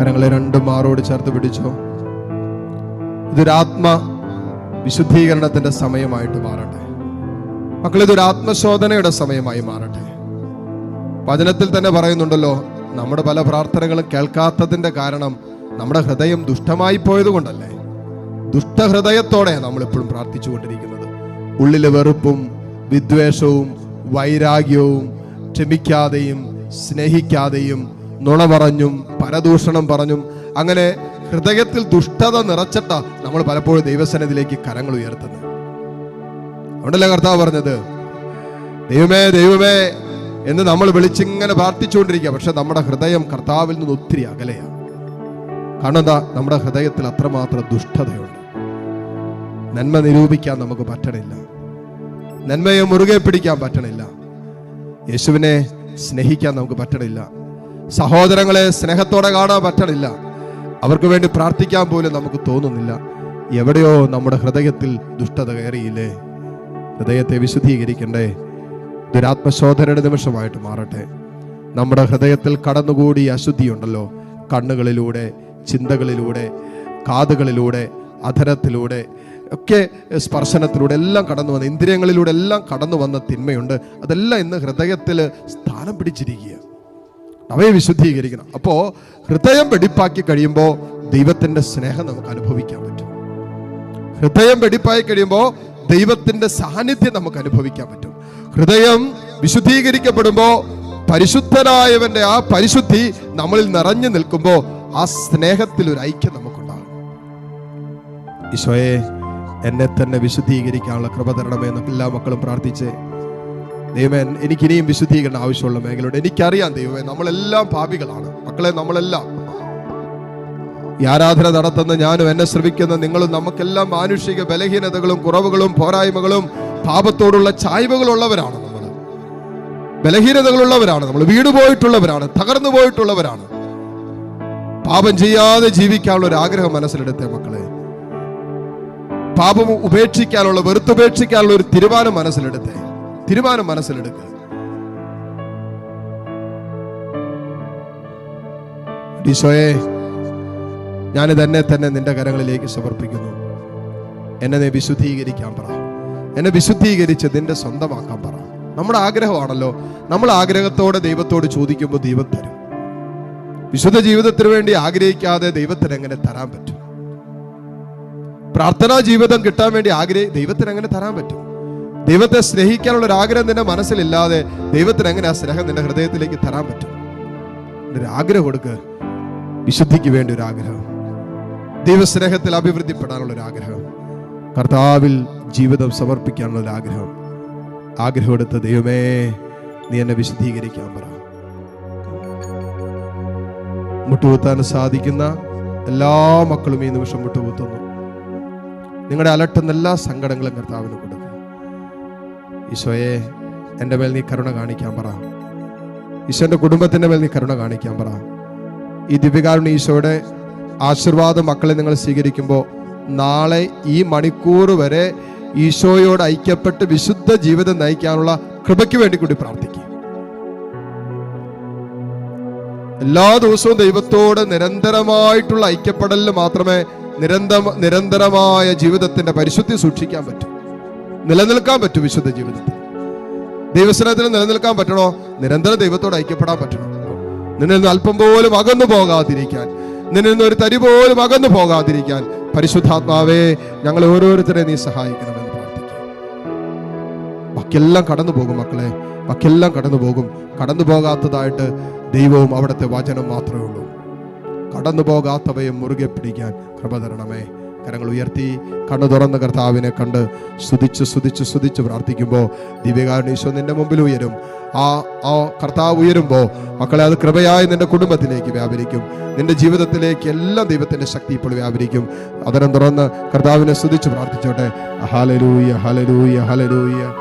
കരങ്ങളെ രണ്ടും മാറോട് ചേർത്ത് പിടിച്ചോ. ഇതൊരാത്മ വിശുദ്ധീകരണത്തിന്റെ സമയമായിട്ട് മാറട്ടെ. മക്കൾ ഇതൊരു ആത്മശോധനയുടെ സമയമായി മാറട്ടെ. വചനത്തിൽ തന്നെ പറയുന്നുണ്ടല്ലോ നമ്മുടെ പല പ്രാർത്ഥനകളും കേൾക്കാത്തതിന്റെ കാരണം നമ്മുടെ ഹൃദയം ദുഷ്ടമായി പോയതുകൊണ്ടല്ലേ? ദുഷ്ടഹൃദയത്തോടെ നമ്മൾ എപ്പോഴും പ്രാർത്ഥിച്ചുകൊണ്ടിരിക്കുന്നത്. ഉള്ളിലെ വെറുപ്പും വിദ്വേഷവും വൈരാഗ്യവും ക്ഷമിക്കാതെയും സ്നേഹിക്കാതെയും നുണ പറഞ്ഞും പരദൂഷണം പറഞ്ഞും അങ്ങനെ ഹൃദയത്തിൽ ദുഷ്ടത നിറച്ചിട്ട നമ്മൾ പലപ്പോഴും ദൈവസനത്തിലേക്ക് കരങ്ങൾ ഉയർത്തുന്നത് അതുകൊണ്ടല്ലേ കർത്താവ് പറഞ്ഞത്? ദൈവമേ ദൈവമേ എന്ന് നമ്മൾ വിളിച്ചിങ്ങനെ പ്രാർത്ഥിച്ചുകൊണ്ടിരിക്കുക. പക്ഷെ നമ്മുടെ ഹൃദയം കർത്താവിൽ നിന്ന് ഒത്തിരി അകലെയാണ്. കാരണം എന്താ? നമ്മുടെ ഹൃദയത്തിൽ അത്രമാത്രം ദുഷ്ടതയുണ്ട്. നന്മ നിരൂപിക്കാൻ നമുക്ക് പറ്റണില്ല. നന്മയെ മുറുകെ പിടിക്കാൻ പറ്റണില്ല. യേശുവിനെ സ്നേഹിക്കാൻ നമുക്ക് പറ്റണില്ല. സഹോദരങ്ങളെ സ്നേഹത്തോടെ കാണാൻ പറ്റണില്ല. അവർക്ക് വേണ്ടി പ്രാർത്ഥിക്കാൻ പോലും നമുക്ക് തോന്നുന്നില്ല. എവിടെയോ നമ്മുടെ ഹൃദയത്തിൽ ദുഷ്ടത കയറിയില്ലേ? ഹൃദയത്തെ വിശുദ്ധീകരിക്കണ്ടേ? ദുരാത്മശോധനയുടെ നിമിഷമായിട്ട് മാറട്ടെ. നമ്മുടെ ഹൃദയത്തിൽ കടന്നുകൂടി അശുദ്ധിയുണ്ടല്ലോ. കണ്ണുകളിലൂടെ ചിന്തകളിലൂടെ കാതുകളിലൂടെ അധരത്തിലൂടെ ഒക്കെ സ്പർശനത്തിലൂടെ എല്ലാം കടന്നു വന്ന ഇന്ദ്രിയങ്ങളിലൂടെ എല്ലാം കടന്നു വന്ന തിന്മയുണ്ട്. അതെല്ലാം ഇന്ന് ഹൃദയത്തിൽ സ്ഥാനം പിടിച്ചിരിക്കുക അവയെ വിശുദ്ധീകരിക്കണം. അപ്പോൾ ഹൃദയം വെടിപ്പാക്കി കഴിയുമ്പോൾ ദൈവത്തിന്റെ സ്നേഹം നമുക്ക് അനുഭവിക്കാൻ പറ്റും. ഹൃദയം വെടിപ്പായി കഴിയുമ്പോൾ ദൈവത്തിന്റെ സാന്നിധ്യം നമുക്ക് അനുഭവിക്കാൻ പറ്റും. ഹൃദയം വിശുദ്ധീകരിക്കപ്പെടുമ്പോൾ പരിശുദ്ധനായവന്റെ ആ പരിശുദ്ധി നമ്മളിൽ നിറഞ്ഞു നിൽക്കുമ്പോൾ ആ സ്നേഹത്തിൽ ഒരു ഐക്യം നമുക്കുണ്ടാകും. ഈശോയെ എന്നെ തന്നെ വിശുദ്ധീകരിക്കാനുള്ള കൃപ തരണമേ എന്ന് എല്ലാ മക്കളും പ്രാർത്ഥിച്ച് ദൈവമേ എനിക്കിനിയും വിശുദ്ധീകരണം ആവശ്യമുള്ള മേഖലയുണ്ട്. എനിക്കറിയാം ദൈവമേ നമ്മളെല്ലാം പാപികളാണ്. മക്കളെ നമ്മളെല്ലാം. ഈ ആരാധന നടത്തുന്ന ഞാനും എന്നെ ശ്രമിക്കുന്ന നിങ്ങളും നമുക്കെല്ലാം മാനുഷിക ബലഹീനതകളും കുറവുകളും പോരായ്മകളും പാപത്തോടുള്ള ചായ്വുകളുള്ളവരാണ് നമ്മൾ. ബലഹീനതകളുള്ളവരാണ് നമ്മൾ. വീട് പോയിട്ടുള്ളവരാണ് തകർന്നു പോയിട്ടുള്ളവരാണ് പാപം ചെയ്യാതെ ജീവിക്കാനുള്ള ഒരു ആഗ്രഹം മനസ്സിലെടുത്തേ മക്കളെ. പാപം ഉപേക്ഷിക്കാനുള്ള വെറുത്തുപേക്ഷിക്കാനുള്ള ഒരു തീരുമാനം മനസ്സിലെടുത്തേ. തീരുമാനം മനസ്സിലെടുക്കുക. ഈശോയെ ഞാൻ തന്നെ തന്നെ നിന്റെ കരങ്ങളിലേക്ക് സമർപ്പിക്കുന്നു. എന്നെ നീ വിശുദ്ധീകരിക്കാൻ പറ. എന്നെ വിശുദ്ധീകരിച്ച് നിന്റെ സ്വന്തമാക്കാൻ പറ. നമ്മുടെ ആഗ്രഹമാണല്ലോ. നമ്മൾ ആഗ്രഹത്തോടെ ദൈവത്തോട് ചോദിക്കുമ്പോൾ ദൈവം തരും. വിശുദ്ധ ജീവിതത്തിന് വേണ്ടി ആഗ്രഹിക്കാതെ ദൈവത്തിന് എങ്ങനെ തരാൻ പറ്റും? പ്രാർത്ഥനാ ജീവിതം കിട്ടാൻ വേണ്ടി ആഗ്രഹി ദൈവത്തിന് എങ്ങനെ തരാൻ പറ്റും? ദൈവത്തെ സ്നേഹിക്കാനുള്ള ഒരു ആഗ്രഹം നിന്റെ മനസ്സിലില്ലാതെ ദൈവത്തിന് എങ്ങനെ ആ സ്നേഹം നിന്റെ ഹൃദയത്തിലേക്ക് തരാൻ പറ്റും? ഒരു ആഗ്രഹം കൊടുക്ക്. വിശുദ്ധിക്ക് വേണ്ടി ഒരു ആഗ്രഹം ദൈവസ്നേഹത്തിൽ അഭിവൃദ്ധിപ്പെടാനുള്ള ഒരു ആഗ്രഹം കർത്താവിൽ ജീവിതം സമർപ്പിക്കാനുള്ള ഒരു ആഗ്രഹം ആഗ്രഹം എടുത്ത് ദൈവമേ നീ എന്നെ വിശദീകരിക്കാൻ പറ. മുട്ടുകുത്താൻ സാധിക്കുന്ന എല്ലാ മക്കളും ഈ നിമിഷം മുട്ടുകുത്തുന്നു. നിങ്ങളുടെ അലട്ടുന്ന എല്ലാ സങ്കടങ്ങളും കർത്താവിന് കൊടുക്കുക ഈശോയെ എന്റെ മേൽ നീ കരുണ കാണിക്കാൻ പറ. ഈശോന്റെ കുടുംബത്തിന്റെ മേൽ നീ കരുണ കാണിക്കാൻ പറ. ഈ ദിവ്യകാരുണ ഈശോയുടെ ആശീർവാദം മക്കളെ നിങ്ങൾ സ്വീകരിക്കുമ്പോൾ നാളെ ഈ മണിക്കൂർ വരെ ഈശോയോട് ഐക്യപ്പെട്ട് വിശുദ്ധ ജീവിതം നയിക്കാനുള്ള കൃപയ്ക്ക് വേണ്ടി കൂടി പ്രാർത്ഥിക്കുക. എല്ലാ ദിവസവും ദൈവത്തോട് നിരന്തരമായിട്ടുള്ള ഐക്യപ്പെടലിൽ മാത്രമേ നിരന്തര നിരന്തരമായ ജീവിതത്തിന്റെ പരിശുദ്ധി സൂക്ഷിക്കാൻ പറ്റൂ. നിലനിൽക്കാൻ പറ്റും വിശുദ്ധ ജീവിതത്തിൽ. ദൈവസ്നേഹത്തിൽ നിലനിൽക്കാൻ പറ്റണോ? നിരന്തരം ദൈവത്തോട് ഐക്യപ്പെടാൻ പറ്റണോ? നിന്നിൽ നിന്ന് അല്പം പോലും അകന്നു പോകാതിരിക്കാൻ. നിന്നിൽ നിന്ന് ഒരു തരി പോലും അകന്നു പോകാതിരിക്കാൻ. പരിശുദ്ധാത്മാവേ ഞങ്ങൾ ഓരോരുത്തരെ നീ സഹായിക്കണമെന്ന് പ്രാർത്ഥിക്കും ബാക്കിയെല്ലാം കടന്നു പോകും മക്കളെ. ബാക്കിയെല്ലാം കടന്നു പോകും. കടന്നു പോകാത്തതായിട്ട് ദൈവവും അവിടുത്തെ വചനം മാത്രമേ ഉള്ളൂ. കടന്നു പോകാത്തവയെ മുറുകെ പിടിക്കാൻ കൃപ തരണമേ. കരങ്ങൾ ഉയർത്തി കണ്ണു തുറന്ന കർത്താവിനെ കണ്ട് സ്തുതിച്ച് സ്തുതിച്ച് സ്തുതിച്ച് പ്രാർത്ഥിക്കുമ്പോൾ ദിവ്യകാരുണീശോ നിന്റെ മുമ്പിൽ ഉയരും. ആ ആ കർത്താവ് ഉയരുമ്പോൾ മക്കളെ അത് കൃപയായി നിന്റെ കുടുംബത്തിലേക്ക് വ്യാപരിക്കും. നിന്റെ ജീവിതത്തിലേക്ക് എല്ലാം ദൈവത്തിന്റെ ശക്തി ഇപ്പോൾ വ്യാപരിക്കും. അതരം തുറന്ന് കർത്താവിനെ സ്തുതിച്ച് പ്രാർത്ഥിച്ചോട്ടെ. ഹലരൂയ ഹലരൂയ ഹലലൂയ